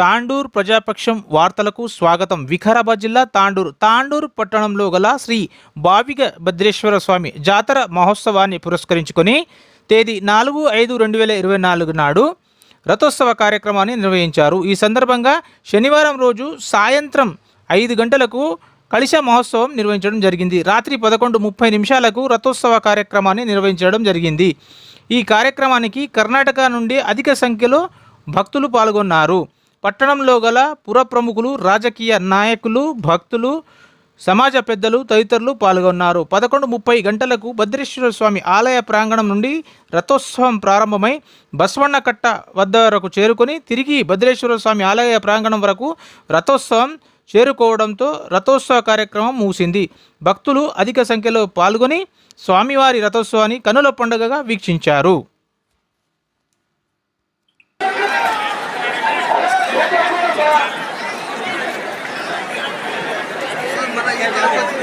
తాండూర్ ప్రజాపక్షం వార్తలకు స్వాగతం. వికారాబాద్ జిల్లా తాండూరు. తాండూరు పట్టణంలో గల శ్రీ బావిగ భద్రేశ్వర స్వామి జాతర మహోత్సవాన్ని పురస్కరించుకొని తేదీ నాలుగు ఐదు రెండు వేల ఇరవై నాలుగు నాడు రథోత్సవ కార్యక్రమాన్ని నిర్వహించారు. ఈ సందర్భంగా శనివారం రోజు సాయంత్రం ఐదు గంటలకు కలిశ మహోత్సవం నిర్వహించడం జరిగింది. రాత్రి పదకొండు ముప్పై నిమిషాలకు రథోత్సవ కార్యక్రమాన్ని నిర్వహించడం జరిగింది. ఈ కార్యక్రమానికి కర్ణాటక నుండి అధిక సంఖ్యలో భక్తులు పాల్గొన్నారు. పట్టణంలో గల పుర ప్రముఖులు రాజకీయ నాయకులు భక్తులు సమాజ పెద్దలు తదితరులు పాల్గొన్నారు. పదకొండు ముప్పై గంటలకు భద్రేశ్వర స్వామి ఆలయ ప్రాంగణం నుండి రథోత్సవం ప్రారంభమై బస్వన్నకట్ట వద్ద వరకు చేరుకొని తిరిగి భద్రేశ్వర స్వామి ఆలయ ప్రాంగణం వరకు రథోత్సవం చేరుకోవడంతో రథోత్సవ కార్యక్రమం ముగిసింది. భక్తులు అధిక సంఖ్యలో పాల్గొని స్వామివారి రథోత్సవాన్ని కనుల పండుగగా వీక్షించారు. Mana yang dapat?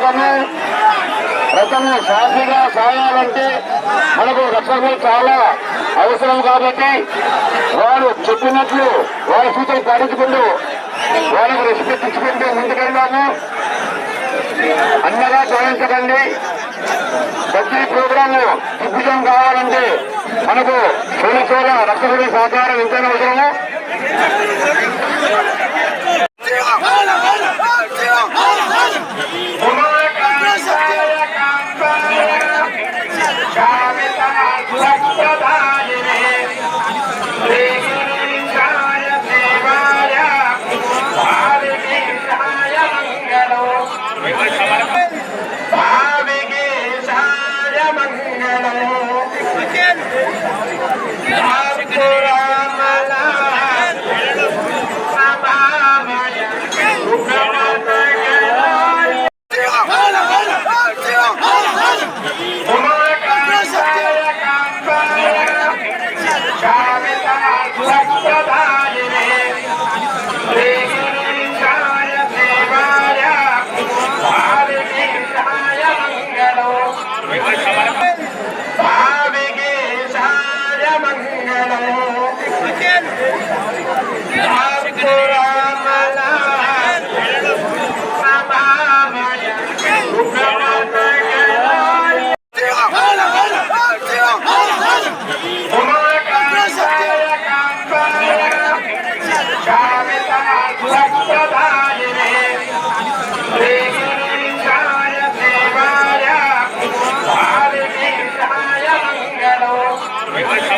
విన్నపము రథము సాఫీగా సాగాలంటే మనకు రక్షకులు చాలా అవసరం కాబట్టి వారు చెప్పినట్లు వారి సూచనలు పాటించుకుంటూ వారికి రెస్పెక్ట్ ఇచ్చుకుంటూ ముందుకెళ్ళాము అన్నగా భావించకండి ప్రతి ప్రోగ్రామ్ దిగ్విజయం కావాలంటే మనకు పోలీసుల రక్షకుడి సహకారం ఎంతైనా అవసరము. Vai! I, I, I,